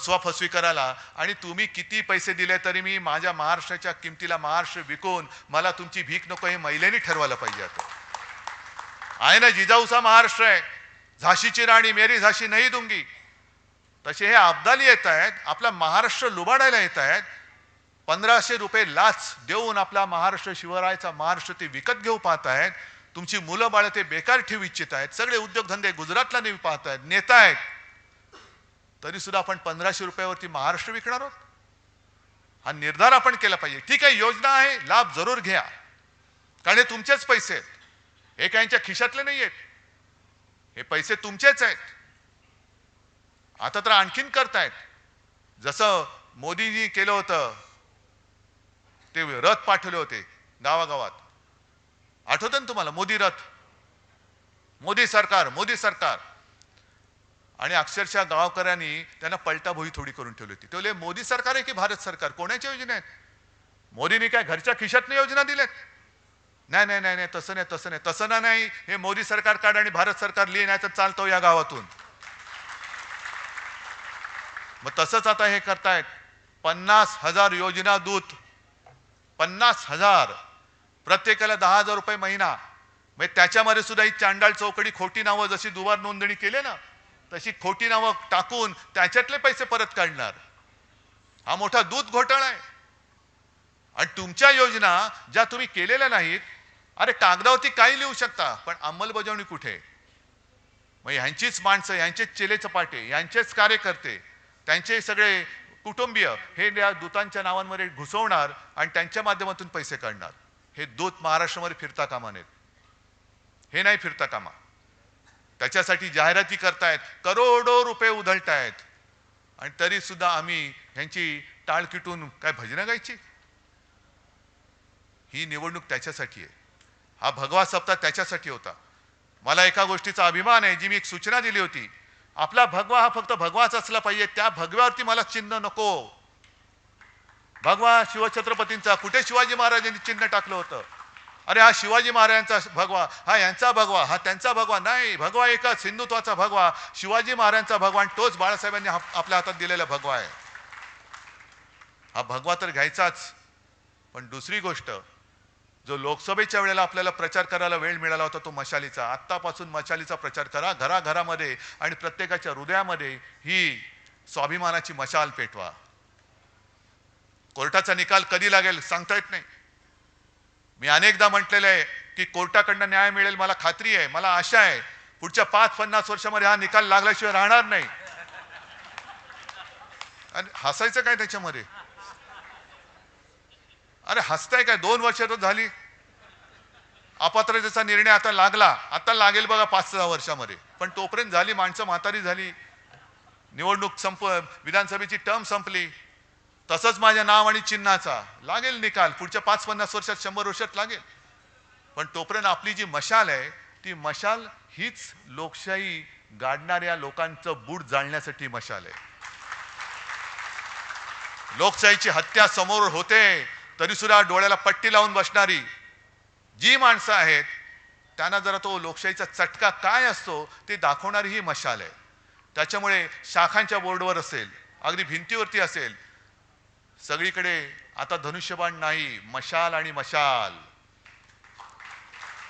फसवा फसवी करायला आणि तुम्ही किती पैसे दिले तरी मी माझ्या महाराष्ट्राच्या किमतीला महाराष्ट्र विकून मला तुमची भीक नको हे महिलेनी ठरवायला पाहिजे आता. आहे ना जिजाऊचा महाराष्ट्र आहे. झाशीची राणी मेरी झाशी नाही दुंगी. तसे हे अब्दाली येत आहेत आपला महाराष्ट्र लुबाडायला येत आहेत. पंधराशे रुपये लाच देऊन आपला महाराष्ट्र शिवरायचा महाराष्ट्र ते विकत घेऊ पाहत आहेत. तुमची मुलं बाळ ते बेकार ठेवू इच्छित आहेत. सगळे उद्योगधंदे गुजरातला नेऊ पाहत आहेत. नेता आहेत. तरी सुद्धा आपण पंधराशे रुपयावरती महाराष्ट्र विकणार आहोत. हा निर्धार आपण केला पाहिजे. ठीक आहे योजना आहे लाभ जरूर घ्या. कारण हे तुमचेच पैसे आहेत. हे काहींच्या खिशातले नाही आहेत. हे पैसे तुमचेच आहेत. आता तर आणखीन करतायत. जसं मोदीजी केलं होतं ते रथ पाठवले होते गावागावात. आठवतं ना तुम्हाला मोदी रथ? मोदी सरकार मोदी सरकार. आणि अक्षरशः गावकऱ्यांनी त्यांना पलटाभोई थोडी करून ठेवली होती. तेवले मोदी सरकार आहे की भारत सरकार? कोणाच्या योजना आहेत? मोदींनी काय घरच्या खिशातनं योजना दिल्यात? नाही नाही नाही नाही तसं नाही तसं नाही तसं ना नाही. हे मोदी सरकार काढ आणि भारत सरकार लिहि नाही तर चालतो या गावातून. मग तसंच आता हे करतायत. पन्नास हजार योजना दूत. पन्नास हजार. प्रत्येकाला दहा हजार रुपये महिना. म्हणजे त्याच्यामध्ये सुद्धा ही चांडाळ चौकडी खोटी नावं जशी दुवार नोंदणी केले ना तशी खोटी नावं टाकून त्याच्यातले पैसे परत काढणार. हा मोठा दूध घोटाळा आहे. आणि तुमच्या योजना ज्या तुम्ही केलेल्या नाहीत अरे कागदावरती काही लिहू शकता पण अंमलबजावणी कुठे? मग ह्यांचीच माणसं ह्यांचेच चेले चपाटे यांचेच कार्यकर्ते त्यांचे सगळे कुटुंबीय हे या दूतांच्या नावांमध्ये घुसवणार आणि त्यांच्या माध्यमातून पैसे काढणार. हे दूत महाराष्ट्रामध्ये फिरता कामा नयेत. हे नाही फिरता कामा. त्याच्यासाठी जाहिराती करतायत करोडो रुपये उधळतायत. आणि तरी सुद्धा आम्ही ह्यांची टाळ किटून काय भजनं गायची? ही निवडणूक त्याच्यासाठी आहे. हा भगवा सप्ताह त्याच्यासाठी होता. मला एका गोष्टीचा अभिमान आहे जी मी एक सूचना दिली होती. आपला भगवा हा फक्त भगवाच असला पाहिजे त्या भगव्यावरती मला चिन्ह नको. भगवा शिवछत्रपतींचा कुठे शिवाजी महाराजांनी चिन्ह टाकलं होतं? अरे हा शिवाजी महाराजांचा भगवा हा यांचा भगवा हा त्यांचा भगवा नाही. भगवा एकच हिंदुत्वाचा भगवा. शिवाजी महाराजांचा भगवान तोच बाळासाहेबांनी आपल्या हातात दिलेला भगवा आहे. हा भगवा तर घ्यायचाच. पण दुसरी गोष्ट जो लोकसभेच्या वेळेला आपल्याला प्रचार करायला वेळ मिळाला होता तो मशालीचा. आत्तापासून मशालीचा प्रचार करा घराघरामध्ये आणि प्रत्येकाच्या हृदयामध्ये ही स्वाभिमानाची मशाल पेटवा. कोर्टाचा निकाल कधी लागेल सांगता येत नाही. मी अनेकदा म्हटलेलं आहे की कोर्टाकडनं न्याय मिळेल मला खात्री आहे मला आशा आहे. पुढच्या पाच पन्नास वर्षामध्ये हा निकाल लागल्याशिवाय राहणार नाही. आणि हसायचं काय त्याच्यामध्ये? अरे हसताय काय? दोन वर्ष तर झाली. अपात्रतेचा निर्णय आता लागला आता लागेल बघा पाच सहा वर्षामध्ये. पण तोपर्यंत झाली माणसं म्हातारी झाली. निवडणूक संप विधानसभेची टर्म संपली. तसंच माझ्या नाव आणि चिन्हाचा. लागेल निकाल. पुढच्या पाच पन्नास वर्षात शंभर वर्षात लागेल. पण तोपर्यंत आपली जी मशाल आहे ती मशाल हीच लोकशाही गाडणाऱ्या लोकांचं बूट जाळण्यासाठी मशाल आहे. लोकशाहीची हत्या समोर होते तरी सुद्धा डोळ्याला पट्टी लावून बसणारी जी माणसं आहेत त्यांना जरा तो लोकशाहीचा चटका काय असतो ते दाखवणारी ही मशाल आहे. त्याच्यामुळे शाखांच्या बोर्डवर असेल अगदी भिंतीवरती असेल सगळीकडे आता धनुष्यबाण नाही मशाल आणि मशाल.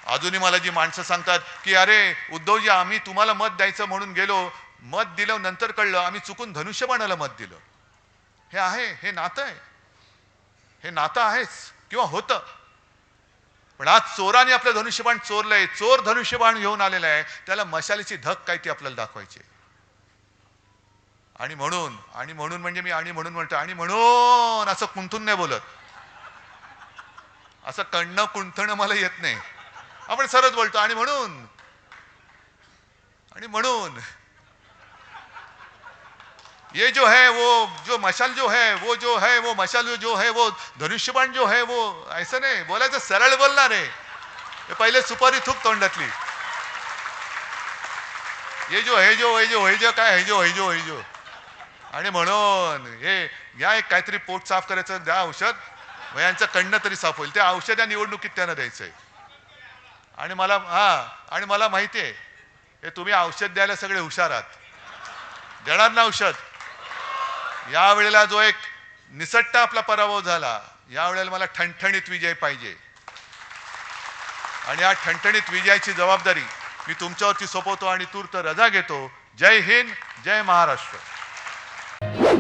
अजूनही मला जी माणसं सांगतात की अरे उद्धवजी आम्ही तुम्हाला मत द्यायचं म्हणून गेलो. मत दिलं नंतर कळलं आम्ही चुकून धनुष्यबाणाला मत दिलं. हे आहे हे नातं आहे. हे नातं आहेच किंवा होतं. पण आज चोराने आपलं धनुष्यबाण चोरलंय. चोर धनुष्यबाण घेऊन आलेला आहे. त्याला मशालीची धक काय ती आपल्याला दाखवायची आणि म्हणून आणि म्हणून म्हणजे मी आणि म्हणून म्हणतो आणि म्हणून असं कुंथून नाही बोलत. असं कणणं कुंथणं मला येत नाही. आपण सरच बोलतो आणि म्हणून. आणि म्हणून. ये जो है वो जो मशाल जो है वो जो है वो मशाल जो है वो धनुष्यबाण जो है वो ऐसा नाही बोलायचं सरळ बोलणार आहे. हे पहिले सुपारी थूक तोंडातली. ये जो है जो है जो है जो काय है जो है जो है जो. आणि म्हणून हे या एक काहीतरी पोट साफ करायचं द्या औषध. मग यांचं कण्ण तरी साफ होईल. ते औषध या निवडणुकीत त्यांना द्यायचं आहे आणि मला हा आणि मला माहिती आहे हे तुम्ही औषध द्यायला सगळे हुशार आहात. देणार ना औषध? यावेळेला जो एक निसट्टा आपला पराभव झाला यावेळेला मला ठणठणीत विजय पाहिजे. आणि या ठणठणीत विजयाची जबाबदारी मी तुमच्यावरती सोपवतो आणि तूर्त रजा घेतो. जय हिंद जय महाराष्ट्र.